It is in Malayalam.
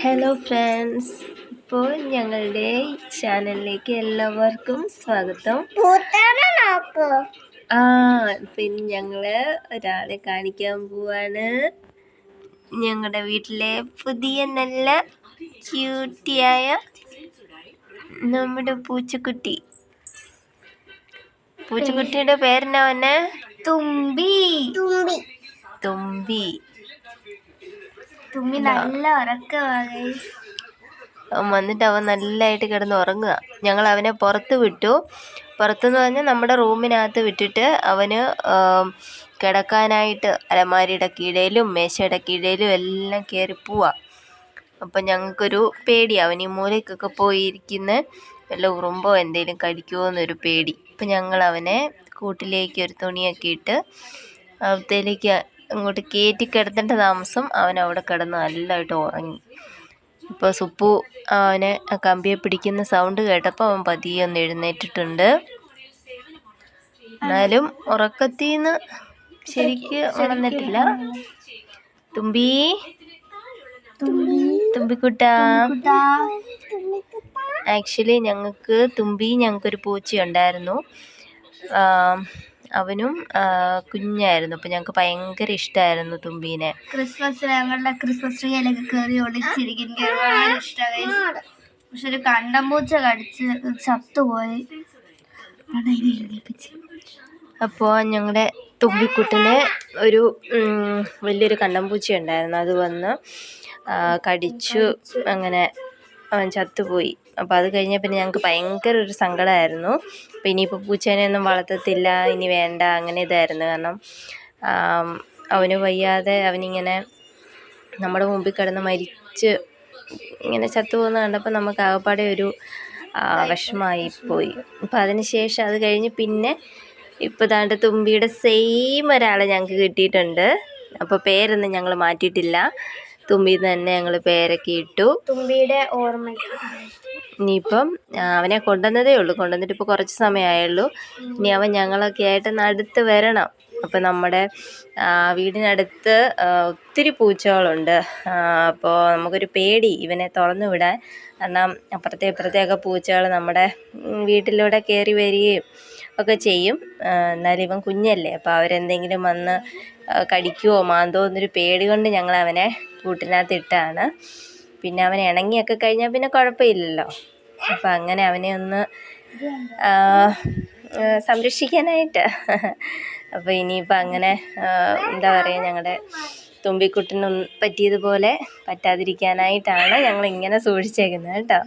ഹലോ ഫ്രണ്ട്സ് ഇപ്പോൾ ഞങ്ങളുടെ ചാനലിലേക്ക് എല്ലാവർക്കും സ്വാഗതം. ആ പിന്നെ ഞങ്ങൾ ഒരാളെ കാണിക്കാൻ പോവാണ്. ഞങ്ങളുടെ വീട്ടിലെ പുതിയ നല്ല ക്യൂട്ടിയായ നമ്മുടെ പൂച്ചക്കുട്ടി. പൂച്ചക്കുട്ടിയുടെ പേരെന്നാ തുമ്പി തുമ്പി. തുമ്പി. തുമ്പി നല്ല ഉറക്കമായി അവൻ വന്നിട്ട് അവൻ നല്ലതായിട്ട് കിടന്ന് ഉറങ്ങുക. ഞങ്ങൾ അവനെ പുറത്ത് വിട്ടു. പുറത്തെന്ന് പറഞ്ഞാൽ നമ്മുടെ റൂമിനകത്ത് വിട്ടിട്ട് അവന് കിടക്കാനായിട്ട് അലമാരിയുടെ കീഴയിലും മേശയുടെ കീഴയിലും എല്ലാം കയറി പോവാ. അപ്പം ഞങ്ങൾക്കൊരു പേടി അവൻ ഈ മൂലയ്ക്കൊക്കെ പോയിരിക്കുന്ന വല്ല ഉറുമ്പോ എന്തെങ്കിലും കടിക്കുമോ എന്നൊരു പേടി. അപ്പം ഞങ്ങൾ അവനെ കൂട്ടിലേക്ക് ഒരു തുണിയൊക്കെ ഇട്ട് അകത്തേലേക്ക് അങ്ങോട്ട് കയറ്റി കിടത്തേണ്ട താമസം അവൻ അവിടെ കിടന്ന് നല്ലതായിട്ട് ഉറങ്ങി. ഇപ്പോൾ സുപ്പു അവനെ ആ കമ്പിയെ പിടിക്കുന്ന സൗണ്ട് കേട്ടപ്പോൾ അവൻ പതിയെ ഒന്ന് എഴുന്നേറ്റിട്ടുണ്ട്. എന്നാലും ഉറക്കത്തിൽ നിന്ന് ശരിക്ക് ഉണർന്നിട്ടില്ല. തുമ്പി തുമ്പി തുമ്പിക്കുട്ടാ. കുട്ടാ ആക്ച്വലി ഞങ്ങൾക്ക് തുമ്പി ഞങ്ങൾക്കൊരു പൂച്ചയുണ്ടായിരുന്നു. അവനും കുഞ്ഞായിരുന്നു. അപ്പം ഞങ്ങൾക്ക് ഭയങ്കര ഇഷ്ടായിരുന്നു തുമ്പീനെ. ക്രിസ്മസ് ഞങ്ങളുടെ ക്രിസ്മസ് ട്രീയിലൊക്കെ കയറി ഒളിച്ചിരിക്കുന്നു ഇഷ്ടമായി പക്ഷെ ഒരു കണ്ടമ്പൂച്ച കടിച്ച് ചത്തുപോയി. അപ്പോ അപ്പോൾ ഞങ്ങളുടെ തുമ്പിക്കുട്ടിന് ഒരു വലിയൊരു കണ്ടമ്പൂച്ച ഉണ്ടായിരുന്നു അത് വന്ന് കടിച്ചു. അങ്ങനെ അവൻ ചത്തുപോയി. അപ്പോൾ അത് കഴിഞ്ഞാൽ പിന്നെ ഞങ്ങൾക്ക് ഭയങ്കര ഒരു സങ്കടമായിരുന്നു അപ്പോൾ ഇനിയിപ്പോൾ പൂച്ചേനെ ഒന്നും വളർത്തത്തില്ല ഇനി വേണ്ട അങ്ങനെ ഇതായിരുന്നു. കാരണം അവന് വയ്യാതെ അവനിങ്ങനെ നമ്മുടെ മുമ്പിൽ കിടന്ന് മരിച്ച് ഇങ്ങനെ ചത്തുപോകുന്ന കണ്ടപ്പോൾ നമുക്ക് ആകപ്പാടെ ഒരു വിഷമായി പോയി അപ്പോൾ അതിന് ശേഷം അത് കഴിഞ്ഞ് പിന്നെ ഇപ്പോൾ ദാണ്ട് തുമ്പിയുടെ സെയിം ഒരാളെ ഞങ്ങൾക്ക് കിട്ടിയിട്ടുണ്ട്. അപ്പോൾ പേരൊന്നും ഞങ്ങൾ മാറ്റിയിട്ടില്ല. തുമ്പി തന്നെ ഞങ്ങൾ പേരൊക്കെ ഇട്ടു. തുമ്പിയുടെ ഓർമ്മ ഇനിയിപ്പം അവനെ കൊണ്ടുവന്നതേ ഉള്ളൂ. കൊണ്ടുവന്നിട്ട് ഇപ്പോൾ കുറച്ച് സമയമായുള്ളൂ ഇനി അവൻ ഞങ്ങളൊക്കെ ആയിട്ട് നടുത്ത് അടുത്ത് വരണം. അപ്പോൾ നമ്മുടെ വീടിനടുത്ത് ഒത്തിരി പൂച്ചകളുണ്ട്. അപ്പോൾ നമുക്കൊരു പേടി ഇവനെ തുറന്നു വിടാൻ. കാരണം അപ്പുറത്തെ ഇപ്പുറത്തെയൊക്കെ പൂച്ചകൾ നമ്മുടെ വീട്ടിലൂടെ കയറി വരികയും ഒക്കെ ചെയ്യും. എന്നാലും ഇവൻ കുഞ്ഞല്ലേ. അപ്പോൾ അവരെന്തെങ്കിലും വന്ന് കടിക്കുമോ കടിക്കുവോ മാന്തോ എന്നൊരു പേടി കൊണ്ട് ഞങ്ങൾ അവനെ കൂട്ടിനകത്ത് ഇട്ടാണ് പിന്നെ അവൻ ഇണങ്ങിയൊക്കെ കഴിഞ്ഞാൽ പിന്നെ കുഴപ്പമില്ലല്ലോ. അപ്പം അങ്ങനെ അവനെ ഒന്ന് സംരക്ഷിക്കാനായിട്ട്. അപ്പോൾ ഇനിയിപ്പോൾ അങ്ങനെ എന്താ പറയുക ഞങ്ങളുടെ തുമ്പിക്കുട്ടിനും പറ്റിയതുപോലെ പറ്റാതിരിക്കാനായിട്ടാണ് ഞങ്ങൾ ഇങ്ങനെ സൂക്ഷിച്ചേക്കുന്നത് കേട്ടോ.